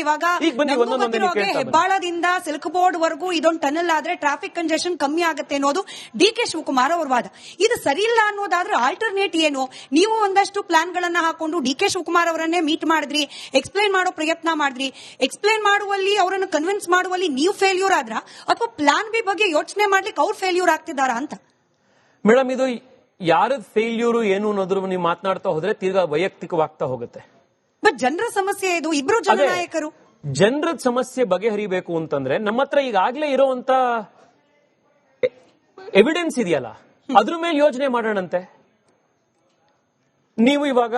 ಇವಾಗ ಗೊತ್ತಿರೋ ಹಾಗೆ ಹೆಬ್ಬಾಳದಿಂದ ಸಿಲ್ಕ್ ಬೋರ್ಡ್ ವರೆಗೂ ಇದೊಂದು ಟನಲ್ ಆದ್ರೆ ಟ್ರಾಫಿಕ್ ಕಂಜೆಷನ್ ಕಮ್ಮಿ ಆಗುತ್ತೆ ಅನ್ನೋದು ಡಿ ಕೆ ಶಿವಕುಮಾರ್ ಅವ್ರ ವಾದ. ಇದು ಸರಿ ಇಲ್ಲ ಅನ್ನೋದಾದ್ರೆ ಆಲ್ಟರ್ನೇಟ್ ಏನು? ನೀವು ಒಂದಷ್ಟು ಪ್ಲಾನ್ ಗಳನ್ನ ಹಾಕೊಂಡು ಡಿ ಕೆ ಶಿವಕುಮಾರ್ ಅವರನ್ನೇ ಮೀಟ್ ಮಾಡಿದ್ರಿ ಎಕ್ಸ್ಪ್ಲೈನ್ ಮಾಡೋ ಪ್ರಯತ್ನ ಮಾಡಿದ್ರಿ. ಎಕ್ಸ್ಪ್ಲೈನ್ ಮಾಡುವಲ್ಲಿ ಅವರನ್ನು ಕನ್ವಿನ್ಸ್ ಮಾಡುವಲ್ಲಿ ನೀವು ಫೇಲ್ಯೂರ್ ಆದ್ರ? ಅಥವಾ ಪ್ಲಾನ್ ಬಿ ಬಗ್ಗೆ ಯೋಚನೆ ಮಾಡ್ಲಿಕ್ಕೆ ಅವ್ರು ಫೇಲ್ಯೂರ್ ಆಗ್ತಿದಾರಾ ಅಂತ? ಮೇಡಮ್ ಇದು ಯಾರದ್ ಫೇಲ್ಯೂರು ಏನು ಅನ್ನೋದ್ರ ನೀವು ಮಾತನಾಡ್ತಾ ಹೋದ್ರೆ ತಿರ್ಗಾ ವೈಯಕ್ತಿಕವಾಗ್ತಾ ಹೋಗುತ್ತೆ. ಜನರ ಸಮಸ್ಯೆ ಇದು ಇಬ್ರು ಜನನಾಯಕರು. ಜನರ ಸಮಸ್ಯೆ ಬಗೆಹರಿಬೇಕು ಅಂತಂದ್ರೆ ನಮ್ಮ ಹತ್ರ ಈಗಾಗ್ಲೇ ಇರುವಂತ ಎವಿಡೆನ್ಸ್ ಇದೆಯಲ್ಲ ಅದ್ರ ಮೇಲೆ ಯೋಚನೆ ಮಾಡೋಣಂತೆ. ನೀವು ಇವಾಗ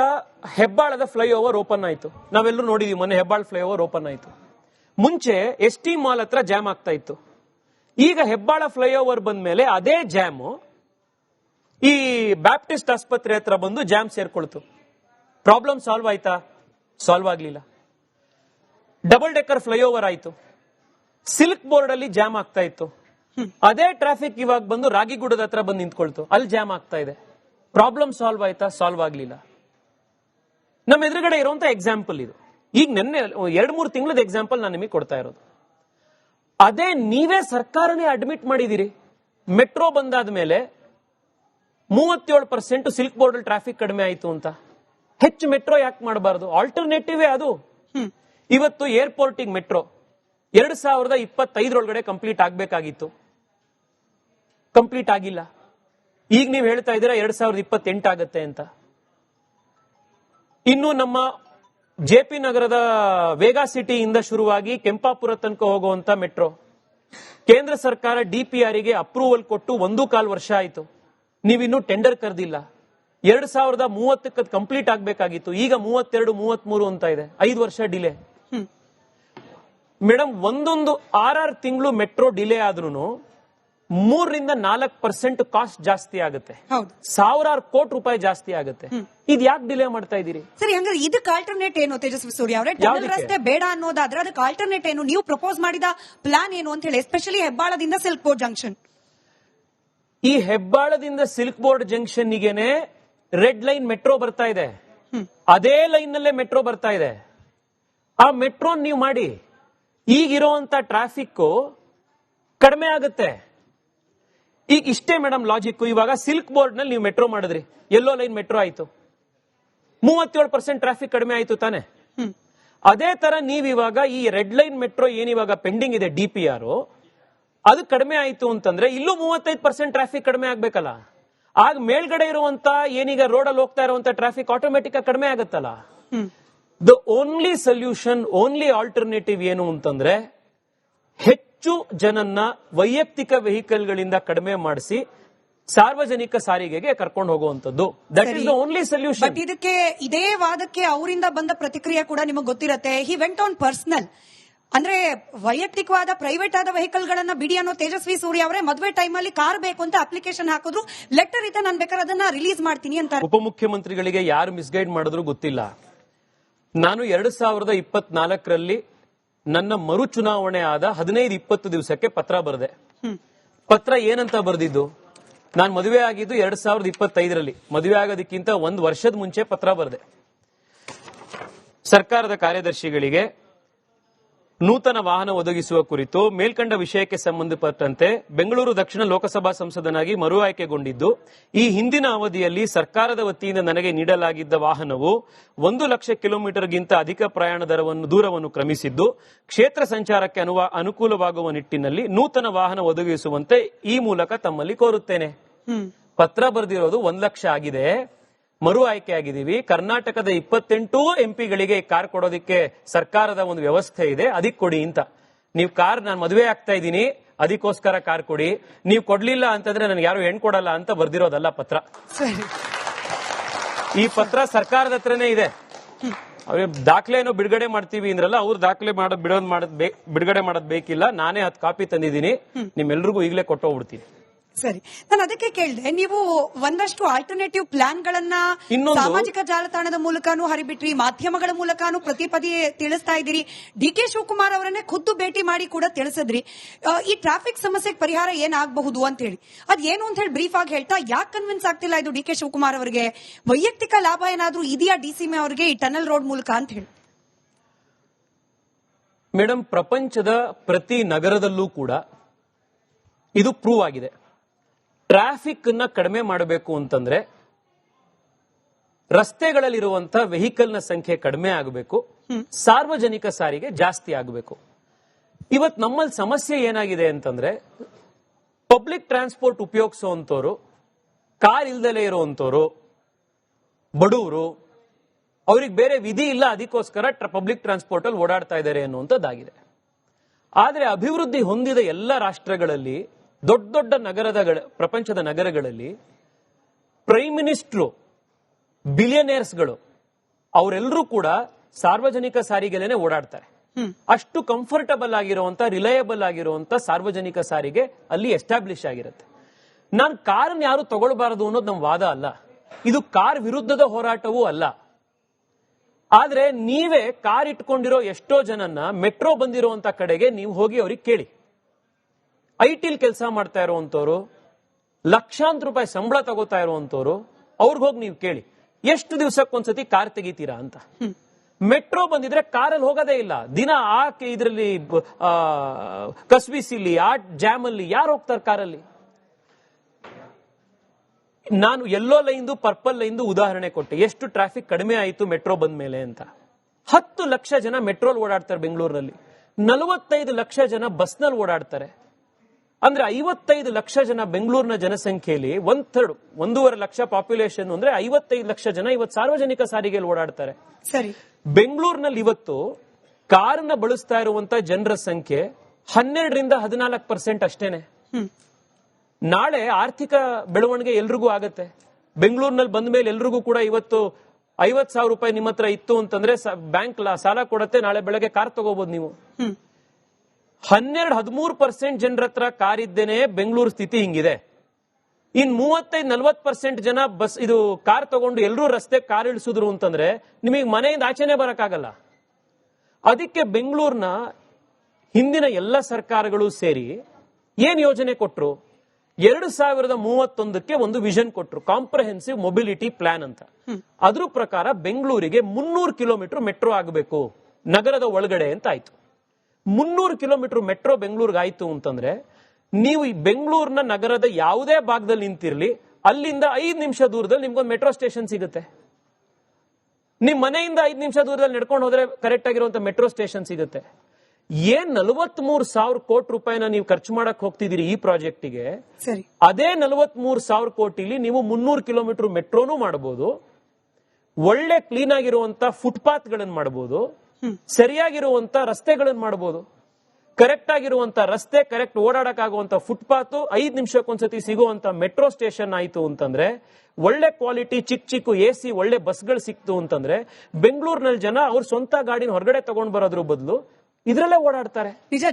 ಹೆಬ್ಬಾಳದ ಫ್ಲೈಓವರ್ ಓಪನ್ ಆಯ್ತು. ನಾವೆಲ್ಲರೂ ನೋಡಿದೀವಿ ಮೊನ್ನೆ ಹೆಬ್ಬಾಳ್ ಫ್ಲೈಓವರ್ ಓಪನ್ ಆಯ್ತು. ಮುಂಚೆ ಎಸ್ ಟಿ ಮಾಲ್ ಹತ್ರ ಜಾಮ್ ಆಗ್ತಾ ಇತ್ತು. ಈಗ ಹೆಬ್ಬಾಳ ಫ್ಲೈಓವರ್ ಬಂದ್ಮೇಲೆ ಅದೇ ಜಾಮು ಈ ಬ್ಯಾಪ್ಟಿಸ್ಟ್ ಆಸ್ಪತ್ರೆ ಹತ್ರ ಬಂದು ಜಾಮ್ ಸೇರ್ಕೊಳ್ತು. ಪ್ರಾಬ್ಲಮ್ ಸಾಲ್ವ್ ಆಯ್ತಾ? ಸಾಲ್ವ್ ಆಗ್ಲಿಲ್ಲ. ಡಬಲ್ ಡೆಕ್ಕರ್ ಫ್ಲೈಓವರ್ ಆಯ್ತು. ಸಿಲ್ಕ್ ಬೋರ್ಡ್ ಅಲ್ಲಿ ಜಾಮ್ ಆಗ್ತಾ ಇತ್ತು. ಅದೇ ಟ್ರಾಫಿಕ್ ಇವಾಗ ಬಂದು ರಾಗಿಗುಡದ ಹತ್ರ ಬಂದು ನಿಂತ್ಕೊಳ್ತು. ಅಲ್ಲಿ ಜಾಮ್ ಆಗ್ತಾ ಇದೆ. ಪ್ರಾಬ್ಲಮ್ ಸಾಲ್ವ್ ಆಯ್ತಾ? ಸಾಲ್ವ್ ಆಗ್ಲಿಲ್ಲ. ನಮ್ಮ ಎದುರುಗಡೆ ಇರುವಂತ ಎಕ್ಸಾಂಪಲ್ ಇದು. ಈಗ ನಿನ್ನೆ ಎರಡ್ ಮೂರು ತಿಂಗಳದ ಎಕ್ಸಾಂಪಲ್ ನಾನು ನಿಮಗೆ ಕೊಡ್ತಾ ಇರೋದು. ಅದೇ ನೀವೇ ಸರ್ಕಾರನೇ ಅಡ್ಮಿಟ್ ಮಾಡಿದಿರಿ. ಮೆಟ್ರೋ ಬಂದಾದ ಮೇಲೆ ಮೂವತ್ತೇಳು ಪರ್ಸೆಂಟ್ ಸಿಲ್ಕ್ ಬೋರ್ಡ್ ಟ್ರಾಫಿಕ್ ಕಡಿಮೆ ಆಯ್ತು ಅಂತ. ಹೆಚ್ಚು ಮೆಟ್ರೋ ಯಾಕೆ ಮಾಡಬಾರದು? ಆಲ್ಟರ್ನೇಟಿವ್ ಅದು. ಇವತ್ತು ಏರ್ಪೋರ್ಟಿಗೆ ಮೆಟ್ರೋ. ಎರಡ್ ಸಾವಿರದ ಇಪ್ಪತ್ತೈದರೊಳಗಡೆ ಕಂಪ್ಲೀಟ್ ಆಗಬೇಕಾಗಿತ್ತು. ಕಂಪ್ಲೀಟ್ ಆಗಿಲ್ಲ. ಈಗ ನೀವು ಹೇಳ್ತಾ ಇದ್ದೀರಾ ಎರಡ್ ಸಾವಿರದ ಇಪ್ಪತ್ತೆಂಟು ಆಗತ್ತೆ ಅಂತ. ಇನ್ನು ನಮ್ಮ ಜೆ ಪಿ ನಗರದ ವೇಗಾ ಸಿಟಿಯಿಂದ ಶುರುವಾಗಿ ಕೆಂಪಾಪುರ ತನಕ ಹೋಗುವಂತ ಮೆಟ್ರೋ. ಕೇಂದ್ರ ಸರ್ಕಾರ ಡಿಪಿಆರ್ಗೆ ಅಪ್ರೂವಲ್ ಕೊಟ್ಟು ಒಂದು ಕಾಲ್ ವರ್ಷ ಆಯಿತು. ನೀವಿನ್ನೂ ಟೆಂಡರ್ ಕರೆದಿಲ್ಲ. ಎರಡ್ ಸಾವಿರದ ಮೂವತ್ತಕ್ಕೆ ಕಂಪ್ಲೀಟ್ ಆಗ್ಬೇಕಾಗಿತ್ತು. ಈಗ ಮೂವತ್ತೆರಡು ಮೂವತ್ಮೂರು ಅಂತ ಇದೆ. ಐದು ವರ್ಷ ಡಿಲೇ ಮೇಡಮ್ ಒಂದೊಂದು ಆರ್ ತಿಂಗಳು ಮೆಟ್ರೋ ಡಿಲೇ ಆದ್ರೂ ಮೂರರಿಂದ ನಾಲ್ಕು ಪರ್ಸೆಂಟ್ ಕಾಸ್ಟ್ ಜಾಸ್ತಿ ಆಗುತ್ತೆ. ಸಾವಿರಾರು ಕೋಟಿ ರೂಪಾಯಿ ಜಾಸ್ತಿ ಆಗುತ್ತೆ. ಇದು ಯಾಕೆ ಡಿಲೇ ಮಾಡ್ತಾ ಇದೀರಿ ಸರಿ ಹಂಗಾದ್ರೆ ಇದಕ್ಕೆ ಆಲ್ಟರ್ನೇಟ್ ಏನು ತೇಜಸ್ವಿ ಸೂರ್ಯ ಅವರೇ? ರಸ್ತೆ ಬೇಡ ಅನ್ನೋದಾದ್ರೆ ಅದಕ್ಕೆ ಆಲ್ಟರ್ನೇಟ್ ಏನು ನೀವು ಪ್ರಪೋಸ್ ಮಾಡಿದ ಪ್ಲಾನ್ ಏನು ಅಂತ ಹೇಳಿ ಎಸ್ಪೆಷಲಿ ಹೆಬ್ಬಾಳದಿಂದ ಸಿಲ್ಕ್ ಬೋರ್ಡ್ ಜಂಕ್ಷನ್ ಈ ಹೆಬ್ಬಾಳದಿಂದ ಸಿಲ್ಕ್ ಬೋರ್ಡ್ ಜಂಕ್ಷನ್ ಗೆನೆ ರೆಡ್ ಲೈನ್ ಮೆಟ್ರೋ ಬರ್ತಾ ಇದೆ. ಅದೇ ಲೈನ್ ನಲ್ಲೇ ಮೆಟ್ರೋ ಬರ್ತಾ ಇದೆ. ಆ ಮೆಟ್ರೋ ನೀವು ಮಾಡಿ. ಈಗಿರುವಂತ ಟ್ರಾಫಿಕ್ ಕಡಿಮೆ ಆಗುತ್ತೆ. ಈಗ ಇಷ್ಟೇ ಮೇಡಮ್ ಲಾಜಿಕ್ ಇವಾಗ ಸಿಲ್ಕ್ ಬೋರ್ಡ್ನಲ್ಲಿ ನೀವು ಮೆಟ್ರೋ ಮಾಡಿದ್ರಿ. ಎಲ್ಲೋ ಲೈನ್ ಮೆಟ್ರೋ ಆಯ್ತು. ಮೂವತ್ತೇಳು ಪರ್ಸೆಂಟ್ ಟ್ರಾಫಿಕ್ ಕಡಿಮೆ ಆಯ್ತು ತಾನೆ. ಅದೇ ತರ ನೀವು ಇವಾಗ ಈ ರೆಡ್ ಲೈನ್ ಮೆಟ್ರೋ ಏನಿವಾಗ ಪೆಂಡಿಂಗ್ ಇದೆ ಡಿ ಪಿ ಆರ್ ಅದು ಕಡಿಮೆ ಆಯ್ತು ಅಂತಂದ್ರೆ ಇಲ್ಲೂ ಮೂವತ್ತೈದು ಪರ್ಸೆಂಟ್ ಟ್ರಾಫಿಕ್ ಕಡಿಮೆ ಆಗ್ಬೇಕಲ್ಲ. ಆಗ ಮೇಲ್ಗಡೆ ಇರುವಂತ ಏನೀಗ ರೋಡ್ ಅಲ್ಲಿ ಹೋಗ್ತಾ ಇರುವಂತ ಟ್ರಾಫಿಕ್ ಆಟೋಮೆಟಿಕ್ ಆಗಿ ಕಡಿಮೆ ಆಗುತ್ತಲ್ಲ? The only solution only alternative ಏನು ಅಂತಂದ್ರೆ ಹೆಚ್ಚು ಜನನ್ನ ವೈಯಕ್ತಿಕ ವೆಹಿಕಲ್ ಗಳಿಂದ ಕಡಿಮೆ ಮಾಡಿಸಿ ಸಾರ್ವಜನಿಕ ಸಾರಿಗೆಗೆ ಕರ್ಕೊಂಡು ಹೋಗುವಂತದ್ದು that is the only solution ಇದಕ್ಕೆ ಇದೇ ವಾದಕ್ಕೆ ಅವರಿಂದ ಬಂದ ಪ್ರತಿಕ್ರಿಯೆ ಕೂಡ ನಿಮಗೆ ಗೊತ್ತಿರತ್ತೆ. ಹಿ ವೆಂಟ್ ಆನ್ ಪರ್ಸನಲ್ ಅಂದ್ರೆ ವೈಯಕ್ತಿಕವಾದ ಪ್ರೈವೇಟ್ ಆದ ವೆಹಿಕಲ್ ಗಳನ್ನ ಬಿಡಿ ಅನ್ನೋ ತೇಜಸ್ವಿ ಸೂರ್ಯ ಅವರೇ ಮದುವೆ ಟೈಮ್ ಅಲ್ಲಿ ಕಾರ್ ಬೇಕು ಅಂತ ಅಪ್ಲಿಕೇಶನ್ ಹಾಕಿದ್ರು. ಲೆಟರ್ ಇದೆ ನಾನು ಬೇಕಾದ್ರೆ ಅದನ್ನ ರಿಲೀಸ್ ಮಾಡ್ತೀನಿ ಅಂತ ಉಪಮುಖ್ಯಮಂತ್ರಿಗಳಿಗೆ ಯಾರು ಮಿಸ್ಗೈಡ್ ಮಾಡಿದ್ರು ಗೊತ್ತಿಲ್ಲ. ನಾನು ಎರಡ್ ಸಾವಿರದ ಇಪ್ಪತ್ನಾಲ್ಕರಲ್ಲಿ ನನ್ನ ಮರು ಚುನಾವಣೆ ಆದ ಹದಿನೈದು ಇಪ್ಪತ್ತು ದಿವಸಕ್ಕೆ ಪತ್ರ ಬರೆದೆ. ಪತ್ರ ಏನಂತ ಬರೆದಿದ್ದು? ನಾನು ಮದುವೆ ಆಗಿದ್ದು ಎರಡ್ ಸಾವಿರದ ಇಪ್ಪತ್ತೈದರಲ್ಲಿ. ಮದುವೆ ಆಗೋದಕ್ಕಿಂತ ಒಂದು ವರ್ಷದ ಮುಂಚೆ ಪತ್ರ ಬರೆದೆ. ಸರ್ಕಾರದ ಕಾರ್ಯದರ್ಶಿಗಳಿಗೆ ನೂತನ ವಾಹನ ಒದಗಿಸುವ ಕುರಿತು ಮೇಲ್ಕಂಡ ವಿಷಯಕ್ಕೆ ಸಂಬಂಧಪಟ್ಟಂತೆ ಬೆಂಗಳೂರು ದಕ್ಷಿಣ ಲೋಕಸಭಾ ಸಂಸದನಾಗಿ ಮರು ಆಯ್ಕೆಗೊಂಡಿದ್ದು ಈ ಹಿಂದಿನ ಅವಧಿಯಲ್ಲಿ ಸರ್ಕಾರದ ವತಿಯಿಂದ ನನಗೆ ನೀಡಲಾಗಿದ್ದ ವಾಹನವು ಒಂದು ಲಕ್ಷ ಕಿಲೋಮೀಟರ್ಗಿಂತ ಅಧಿಕ ಪ್ರಯಾಣ ದರವನ್ನು ದೂರವನ್ನು ಕ್ರಮಿಸಿದ್ದು ಕ್ಷೇತ್ರ ಸಂಚಾರಕ್ಕೆ ಅನುವ ಅನುಕೂಲವಾಗುವ ನಿಟ್ಟಿನಲ್ಲಿ ನೂತನ ವಾಹನ ಒದಗಿಸುವಂತೆ ಈ ಮೂಲಕ ತಮ್ಮಲ್ಲಿ ಕೋರುತ್ತೇನೆ. ಪತ್ರ ಬರೆದಿರೋದು ಒಂದ್ ಲಕ್ಷ ಆಗಿದೆ. ಮರು ಆಯ್ಕೆ ಆಗಿದ್ದೀವಿ ಕರ್ನಾಟಕದ ಇಪ್ಪತ್ತೆಂಟು ಎಂಪಿಗಳಿಗೆ ಕಾರ್ ಕೊಡೋದಕ್ಕೆ ಸರ್ಕಾರದ ಒಂದು ವ್ಯವಸ್ಥೆ ಇದೆ ಅದಕ್ಕೆ ಕೊಡಿ ಅಂತ. ನೀವು ಕಾರ್ ನಾನು ಮದುವೆ ಆಗ್ತಾ ಇದ್ದೀನಿ ಅದಕ್ಕೋಸ್ಕರ ಕಾರ್ ಕೊಡಿ. ನೀವು ಕೊಡ್ಲಿಲ್ಲ ಅಂತಂದ್ರೆ ನನಗೆ ಯಾರು ಹೆಣ್ ಕೊಡಲ್ಲ ಅಂತ ಬರ್ದಿರೋದಲ್ಲ ಪತ್ರ. ಈ ಪತ್ರ ಸರ್ಕಾರದ ಹತ್ರನೇ ಇದೆ. ಅವ್ರಿಗೆ ದಾಖಲೆ ಏನೋ ಬಿಡುಗಡೆ ಮಾಡ್ತೀವಿ ಅಂದ್ರಲ್ಲ ಅವ್ರು ದಾಖಲೆ ಮಾಡೋದ್ ಬಿಡೋದ್ ಮಾಡೋದ್ ಬಿಡುಗಡೆ ಮಾಡೋದ್ ಬೇಕಿಲ್ಲ. ನಾನೇ ಹತ್ತು ಕಾಪಿ ತಂದಿದ್ದೀನಿ. ನಿಮ್ಮೆಲ್ರಿಗೂ ಈಗಲೇ ಕೊಟ್ಟೋಗ್ಬಿಡ್ತೀನಿ. ಸರಿ. ನಾನು ಅದಕ್ಕೆ ಕೇಳಿದೆ ನೀವು ಒಂದಷ್ಟು ಆಲ್ಟರ್ನೇಟಿವ್ ಪ್ಲಾನ್ ಗಳನ್ನ ಸಾಮಾಜಿಕ ಜಾಲತಾಣದ ಮೂಲಕನೂ ಹರಿಬಿಟ್ರಿ ಮಾಧ್ಯಮಗಳ ಮೂಲಕನೂ ಪ್ರತಿ ಪದೇ ತಿಳಿಸ್ತಾ ಇದ್ದೀರಿ. ಡಿ ಕೆ ಶಿವಕುಮಾರ್ ಅವರನ್ನೇ ಖುದ್ದು ಭೇಟಿ ಮಾಡಿ ಕೂಡ ತಿಳಿಸಿದ್ರಿ. ಈ ಟ್ರಾಫಿಕ್ ಸಮಸ್ಯೆಗೆ ಪರಿಹಾರ ಏನಾಗಬಹುದು ಅಂತ ಹೇಳಿ ಅದ್ ಏನು ಅಂತ ಹೇಳಿ ಬ್ರೀಫ್ ಆಗಿ ಹೇಳ್ತಾ ಯಾಕೆ ಕನ್ವಿನ್ಸ್ ಆಗ್ತಿಲ್ಲ ಇದು ಡಿ ಕೆ ಶಿವಕುಮಾರ್ ಅವರಿಗೆ? ವೈಯಕ್ತಿಕ ಲಾಭ ಏನಾದ್ರೂ ಇದೆಯಾ ಡಿ ಸಿ ಅವರಿಗೆ ಈ ಟನಲ್ ರೋಡ್ ಮೂಲಕ ಅಂತ ಹೇಳಿ. ಮೇಡಮ್ ಪ್ರಪಂಚದ ಪ್ರತಿ ನಗರದಲ್ಲೂ ಕೂಡ ಇದು ಪ್ರೂವ್ ಆಗಿದೆ. ಟ್ರಾಫಿಕ್ ಅನ್ನ ಕಡಿಮೆ ಮಾಡಬೇಕು ಅಂತಂದ್ರೆ ರಸ್ತೆಗಳಲ್ಲಿರುವಂತಹ ವೆಹಿಕಲ್ನ ಸಂಖ್ಯೆ ಕಡಿಮೆ ಆಗಬೇಕು. ಸಾರ್ವಜನಿಕ ಸಾರಿಗೆ ಜಾಸ್ತಿ ಆಗಬೇಕು. ಇವತ್ ನಮ್ಮಲ್ಲಿ ಸಮಸ್ಯೆ ಏನಾಗಿದೆ ಅಂತಂದ್ರೆ ಪಬ್ಲಿಕ್ ಟ್ರಾನ್ಸ್ಪೋರ್ಟ್ ಉಪಯೋಗಿಸುವಂತವ್ರು ಕಾರ್ ಇಲ್ದಲೇ ಇರುವಂತವ್ರು ಬಡವರು ಅವ್ರಿಗೆ ಬೇರೆ ವಿಧಿ ಇಲ್ಲ ಅದಕ್ಕೋಸ್ಕರ ಪಬ್ಲಿಕ್ ಟ್ರಾನ್ಸ್ಪೋರ್ಟ್ ಅಲ್ಲಿ ಓಡಾಡ್ತಾ ಇದ್ದಾರೆ ಅನ್ನುವಂಥದ್ದಾಗಿದೆ. ಆದ್ರೆ ಅಭಿವೃದ್ಧಿ ಹೊಂದಿದ ಎಲ್ಲ ರಾಷ್ಟ್ರಗಳಲ್ಲಿ ದೊಡ್ಡ ದೊಡ್ಡ ನಗರದ ಪ್ರಪಂಚದ ನಗರಗಳಲ್ಲಿ ಪ್ರೈಮ್ ಮಿನಿಸ್ಟ್ರು ಬಿಲಿಯನೇರ್ಸ್ಗಳು ಅವರೆಲ್ಲರೂ ಕೂಡ ಸಾರ್ವಜನಿಕ ಸಾರಿಗೆಲೇನೆ ಓಡಾಡ್ತಾರೆ. ಅಷ್ಟು ಕಂಫರ್ಟಬಲ್ ಆಗಿರುವಂತ ರಿಲಯಬಲ್ ಆಗಿರುವಂತ ಸಾರ್ವಜನಿಕ ಸಾರಿಗೆ ಅಲ್ಲಿ ಎಸ್ಟಾಬ್ಲಿಷ್ ಆಗಿರುತ್ತೆ. ನಾನು ಕಾರನ್ನ ಯಾರು ತಗೊಳ್ಬಾರದು ಅನ್ನೋದು ನಮ್ಮ ವಾದ ಅಲ್ಲ. ಇದು ಕಾರ್ ವಿರುದ್ಧದ ಹೋರಾಟವೂ ಅಲ್ಲ. ಆದ್ರೆ ನೀವೇ ಕಾರ್ ಇಟ್ಕೊಂಡಿರೋ ಎಷ್ಟೋ ಜನನ್ನ ಮೆಟ್ರೋ ಬಂದಿರುವಂತ ಕಡೆಗೆ ನೀವು ಹೋಗಿ ಅವ್ರಿಗೆ ಕೇಳಿ. ಐ ಟಿಲ್ ಕೆಲಸ ಮಾಡ್ತಾ ಇರುವಂತವ್ರು ಲಕ್ಷಾಂತರ ರೂಪಾಯಿ ಸಂಬಳ ತಗೋತಾ ಇರುವಂತವ್ರು ಅವ್ರಿಗೆ ಹೋಗಿ ನೀವು ಕೇಳಿ ಎಷ್ಟು ದಿವಸಕ್ಕೊಂದ್ಸತಿ ಕಾರ್ ತೆಗಿತೀರಾ ಅಂತ. ಮೆಟ್ರೋ ಬಂದಿದ್ರೆ ಕಾರಲ್ಲಿ ಹೋಗೋದೇ ಇಲ್ಲ. ದಿನ ಆ ಇದರಲ್ಲಿ ಕಸ್ಬಿಸಿಲಿ ಆ ಜಾಮ್ ಅಲ್ಲಿ ಯಾರು ಹೋಗ್ತಾರೆ ಕಾರಲ್ಲಿ? ನಾನು ಎಲ್ಲೋ ಲೈನ್ದು ಪರ್ಪಲ್ ಲೈನ್ದು ಉದಾಹರಣೆ ಕೊಟ್ಟೆ. ಎಷ್ಟು ಟ್ರಾಫಿಕ್ ಕಡಿಮೆ ಆಯಿತು ಮೆಟ್ರೋ ಬಂದ ಮೇಲೆ ಅಂತ. ಹತ್ತು ಲಕ್ಷ ಜನ ಮೆಟ್ರೋಲ್ ಓಡಾಡ್ತಾರೆ ಬೆಂಗಳೂರಿನಲ್ಲಿ. ನಲವತ್ತೈದು ಲಕ್ಷ ಜನ ಬಸ್ನಲ್ಲಿ ಓಡಾಡ್ತಾರೆ. ಅಂದ್ರೆ ಐವತ್ತೈದು ಲಕ್ಷ ಜನ ಬೆಂಗಳೂರಿನ ಜನಸಂಖ್ಯೆಯಲ್ಲಿ ಒಂದ್ ಥರ್ಡ್ ಒಂದೂವರೆ ಲಕ್ಷ ಪಾಪ್ಯುಲೇಷನ್ ಅಂದ್ರೆ ಐವತ್ತೈದು ಲಕ್ಷ ಜನ ಇವತ್ತು ಸಾರ್ವಜನಿಕ ಸಾರಿಗೆಯಲ್ಲಿ ಓಡಾಡ್ತಾರೆ. ಸರಿ. ಬೆಂಗಳೂರಿನಲ್ಲಿ ಇವತ್ತು ಕಾರನ್ನ ಬಳಸ್ತಾ ಇರುವಂತ ಜನರ ಸಂಖ್ಯೆ ಹನ್ನೆರಡರಿಂದ ಹದಿನಾಲ್ಕು ಪರ್ಸೆಂಟ್ ಅಷ್ಟೇನೆ. ನಾಳೆ ಆರ್ಥಿಕ ಬೆಳವಣಿಗೆ ಎಲ್ರಿಗೂ ಆಗತ್ತೆ. ಬೆಂಗಳೂರಿನಲ್ಲಿ ಬಂದ ಮೇಲೆ ಎಲ್ರಿಗೂ ಕೂಡ ಇವತ್ತು ಐವತ್ ಸಾವಿರ ರೂಪಾಯಿ ನಿಮ್ಮ ಹತ್ರ ಇತ್ತು ಅಂತಂದ್ರೆ ಬ್ಯಾಂಕ್ ಸಾಲ ಕೊಡತ್ತೆ ನಾಳೆ ಬೆಳಗ್ಗೆ ಕಾರ್ ತಗೋಬಹುದು ನೀವು. ಹನ್ನೆರಡು ಹದಿಮೂರು ಪರ್ಸೆಂಟ್ ಜನರ ಹತ್ರ ಕಾರ್ ಇದ್ದೇನೆ ಬೆಂಗಳೂರು ಸ್ಥಿತಿ ಹಿಂಗಿದೆ. ಇನ್ ಮೂವತ್ತೈದು ನಲ್ವತ್ ಪರ್ಸೆಂಟ್ ಜನ ಬಸ್ ಇದು ಕಾರ್ ತಗೊಂಡು ಎಲ್ಲರೂ ರಸ್ತೆ ಕಾರ್ ಇಳಿಸಿದ್ರು ಅಂತಂದ್ರೆ ನಿಮಗೆ ಮನೆಯಿಂದ ಆಚೆನೆ ಬರಕ್ಕಾಗಲ್ಲ. ಅದಕ್ಕೆ ಬೆಂಗಳೂರಿನ ಹಿಂದಿನ ಎಲ್ಲ ಸರ್ಕಾರಗಳು ಸೇರಿ ಏನ್ ಯೋಜನೆ ಕೊಟ್ರು? ಎರಡು ಸಾವಿರದ ಮೂವತ್ತೊಂದಕ್ಕೆ ಒಂದು ವಿಷನ್ ಕೊಟ್ರು ಕಾಂಪ್ರಹೆನ್ಸಿವ್ ಮೊಬಿಲಿಟಿ ಪ್ಲಾನ್ ಅಂತ. ಅದ್ರ ಪ್ರಕಾರ ಬೆಂಗಳೂರಿಗೆ ಮುನ್ನೂರು ಕಿಲೋಮೀಟರ್ ಮೆಟ್ರೋ ಆಗಬೇಕು ನಗರದ ಒಳಗಡೆ ಅಂತ ಆಯ್ತು. ಮುನ್ನೂರು ಕಿಲೋಮೀಟರ್ ಮೆಟ್ರೋ ಬೆಂಗಳೂರಿಗೆ ಆಯ್ತು ಅಂತಂದ್ರೆ ನೀವು ಈ ಬೆಂಗಳೂರಿನ ನಗರದ ಯಾವುದೇ ಭಾಗದಲ್ಲಿ ನಿಂತಿರ್ಲಿ ಅಲ್ಲಿಂದ ಐದು ನಿಮಿಷ ದೂರದಲ್ಲಿ ನಿಮ್ಗೊಂದು ಮೆಟ್ರೋ ಸ್ಟೇಷನ್ ಸಿಗುತ್ತೆ. ನಿಮ್ಮ ಮನೆಯಿಂದ ಐದು ನಿಮಿಷ ದೂರದಲ್ಲಿ ನಡ್ಕೊಂಡು ಹೋದ್ರೆ ಕರೆಕ್ಟ್ ಆಗಿರುವಂತ ಮೆಟ್ರೋ ಸ್ಟೇಷನ್ ಸಿಗುತ್ತೆ. ಏನ್ ನಲವತ್ ಮೂರು ಸಾವಿರ ಕೋಟಿ ರೂಪಾಯಿನ ನೀವು ಖರ್ಚು ಮಾಡಕ್ ಹೋಗ್ತಿದ್ದೀರಿ ಈ ಪ್ರಾಜೆಕ್ಟಿಗೆ ಅದೇ ನಲವತ್ ಮೂರು ಸಾವಿರ ಕೋಟಿಲಿ ನೀವು ಮುನ್ನೂರು ಕಿಲೋಮೀಟರ್ ಮೆಟ್ರೋನು ಮಾಡಬಹುದು ಒಳ್ಳೆ ಕ್ಲೀನ್ ಆಗಿರುವಂತ ಫುಟ್ಪಾತ್ ಗಳನ್ನ ಮಾಡಬಹುದು ಸರಿಯಾಗಿರುವಂತ ರಸ್ತೆಗಳನ್ನ ಮಾಡಬಹುದು ಕರೆಕ್ಟ್ ಆಗಿರುವಂತ ರಸ್ತೆ ಕರೆಕ್ಟ್ ಓಡಾಡಕ್ಕಾಗುವಂತ ಫುಟ್ಪಾತ್ ಐದ್ ನಿಮಿಷಕ್ಕೊಂದ್ಸತಿ ಸಿಗುವಂತ ಮೆಟ್ರೋ ಸ್ಟೇಷನ್ ಆಯ್ತು ಅಂತಂದ್ರೆ, ಒಳ್ಳೆ ಕ್ವಾಲಿಟಿ ಚಿಕ್ಕ ಚಿಕ್ಕ ಎ ಸಿ ಒಳ್ಳೆ ಬಸ್ಗಳು ಸಿಕ್ತು ಅಂತಂದ್ರೆ ಬೆಂಗಳೂರಿನಲ್ಲಿ ಜನ ಅವ್ರ ಸ್ವಂತ ಗಾಡಿನ ಹೊರಗಡೆ ತಗೊಂಡ್ ಬರೋದ್ರ ಬದಲು ಇದ್ರಲ್ಲೇ ಓಡಾಡ್ತಾರೆ. ನಿಜ